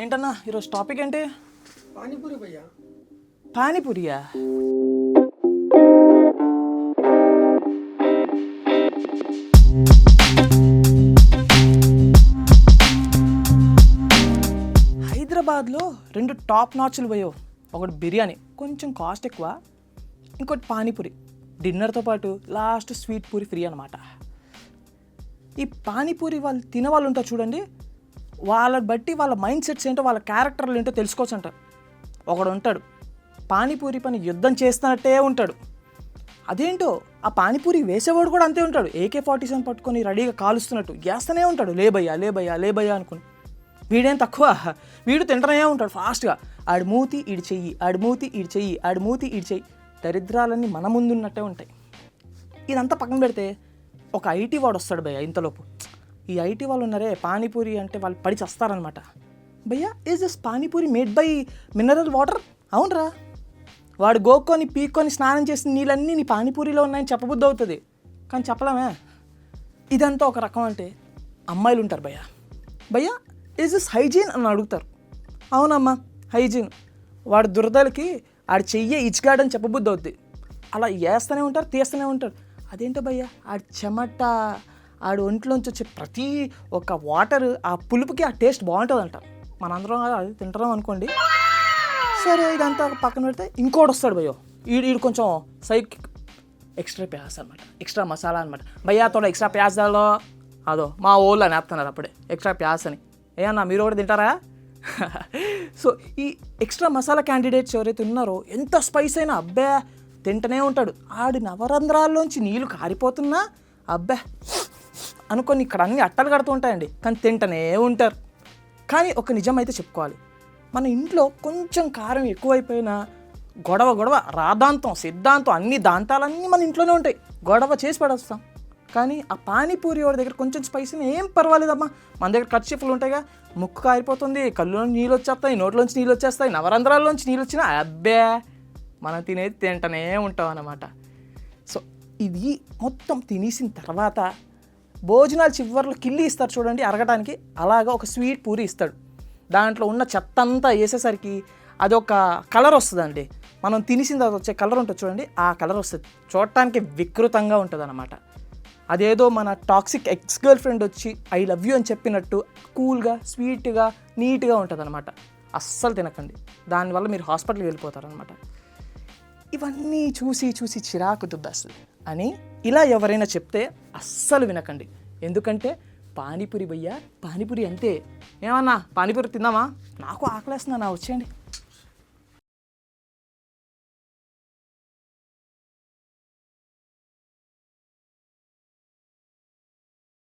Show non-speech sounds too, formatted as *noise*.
ఏంటన్నా ఈరోజు టాపిక్ ఏంటి? పానీపూరి భయ్యా. పానీపూరియా? హైదరాబాద్లో రెండు టాప్ నాచ్లు పోయావు. ఒకటి బిర్యానీ కొంచెం కాస్ట్ ఎక్కువ. ఇంకోటి పానీపూరి. డిన్నర్తో పాటు లాస్ట్ స్వీట్ పూరి ఫ్రీ అనమాట ఈ పానీపూరి వాళ్ళు తినే వాళ్ళు ఉంటారు చూడండి వాళ్ళని బట్టి వాళ్ళ మైండ్ సెట్స్ ఏంటో వాళ్ళ క్యారెక్టర్లు ఏంటో తెలుసుకోవచ్చు అంటారు ఒకడు ఉంటాడు పానీపూరి పని యుద్ధం చేస్తున్నట్టే ఉంటాడు. అదేంటో ఆ పానీపూరి వేసేవాడు కూడా అంతే ఉంటాడు. ఏకే ఫార్టీ సెవెన్ పట్టుకొని రెడీగా కాలుస్తున్నట్టు. వేస్తూనే ఉంటాడు. లేబయ్యా లేబయ్యా లేబయ్యా అనుకుని. వీడేం తక్కువ? వీడు తింటనే ఉంటాడు ఫాస్ట్గా. ఆడి మూతి ఈడి చెయ్యి ఆడి మూతి ఈడి చెయ్యి ఆడి మూతి ఈడి చెయ్యి. దరిద్రాలన్నీ మన ముందున్నట్టే ఉంటాయి. ఇదంతా పక్కన పెడితే ఒక ఐటీ వాడు వస్తాడు భయ్య ఇంతలోపు. ఈ ఐటీ వాళ్ళు ఉన్నారే పానీపూరి అంటే వాళ్ళు పడి చస్తారనమాట భయ్య is this panipuri made by mineral water అవునరా. వాడు గోక్కొని పీక్కొని స్నానం చేసిన నీళ్ళన్నీ నీ పానీపూరిలో ఉన్నాయని చెప్పబుద్ధి అవుతుంది. కానీ చెప్పలేమే. ఇదంతా ఒక రకం అంటే అమ్మాయిలు ఉంటారు భయ్య. భయ్య ఈజ్ దిస్ హైజీన్ అని అడుగుతారు. అవునమ్మా హైజీన్ వాడి దురదలకి ఆడు చెయ్యే ఇచ్చిగాడని చెప్పబుద్ధి అవుద్ది. అలా వేస్తూనే ఉంటారు తీస్తూనే ఉంటారు. అదేంటో భయ్య ఆడి చెమట ఆడు ఒంట్లోంచి వచ్చే ప్రతి ఒక్క వాటర్ ఆ పులుపుకి ఆ టేస్ట్ బాగుంటుందంట. మనందరం అది తింటున్నాం అనుకోండి. సరే ఇదంతా పక్కన పెడితే ఇంకోటి వస్తాడు భయ్యో. ఈడు ఈడు కొంచెం సైక్ ఎక్స్ట్రా ప్యాస్ అనమాట ఎక్స్ట్రా మసాలా అనమాట భయ్యా తోడ ఎక్స్ట్రా ప్యాస్ దాలో అదో మా ఊళ్ళో అని వేస్తున్నారు అప్పుడే. ఎక్స్ట్రా ప్యాస్ అని. ఏమన్నా మీరు కూడా తింటారా? *laughs* సో ఈ ఎక్స్ట్రా మసాలా క్యాండిడేట్స్ ఎవరైతే ఉన్నారో ఎంత స్పైస్ అయినా అబ్బే తింటనే ఉంటాడు. ఆడి నవరంధ్రాల్లోంచి నీళ్ళు కారిపోతున్నా అబ్బే అనుకొని ఇక్కడ అన్ని అట్టలు కడుతూ ఉంటాయండి. కానీ తింటనే ఉంటారు. కానీ ఒక నిజం అయితే చెప్పుకోవాలి. మన ఇంట్లో కొంచెం కారం ఎక్కువైపోయినా గొడవ గొడవ రాదాంతం సిద్ధాంతం అన్ని దాంతాలన్నీ మన ఇంట్లోనే ఉంటాయి. గొడవ చేసి పడేస్తాం. కానీ ఆ పానీపూరి వాడి దగ్గర కొంచెం స్పైసీని ఏం పర్వాలేదమ్మా. మన దగ్గర కర్చీఫ్లు ఉంటాయిగా. ముక్కు కారిపోతుంది కళ్ళులో నీళ్ళు వచ్చేస్తాయి నోట్లోంచి నీళ్ళు వచ్చేస్తాయి నవరంధ్రాల్లోంచి నీళ్ళు వచ్చినా అబ్బే! మనం తినేది తింటనే ఉంటాం అన్నమాట. సో ఇది మొత్తం తినేసిన తర్వాత భోజనాలు చివర్లో కిల్లి ఇస్తారు చూడండి అరగటానికి. అలాగా ఒక స్వీట్ పూరి ఇస్తాడు. దాంట్లో ఉన్న చెత్త అంతా వేసేసరికి అదొక కలర్ వస్తుందండి. మనం తినేసిన తర్వాత వచ్చే కలర్ ఉంటుంది చూడండి ఆ కలర్ వస్తుంది. చూడటానికి వికృతంగా ఉంటుంది అనమాట అదేదో మన టాక్సిక్ ఎక్స్ గర్ల్ ఫ్రెండ్ వచ్చి ఐ లవ్ యూ అని చెప్పినట్టు కూల్గా స్వీట్గా నీట్గా ఉంటుంది అనమాట అస్సలు తినకండి. దానివల్ల మీరు హాస్పిటల్కి వెళ్ళిపోతారనమాట ఇవన్నీ చూసి చూసి చిరాకు దుబ్బేస్తుంది అని ఇలా ఎవరైనా చెప్తే అస్సలు వినకండి. ఎందుకంటే పానీపూరి భయ్యా పానీపూరి అంతే. ఏమన్నా పానీపూరి తిందామా? నాకు ఆకలేస్తుందా నా వచ్చేయండి.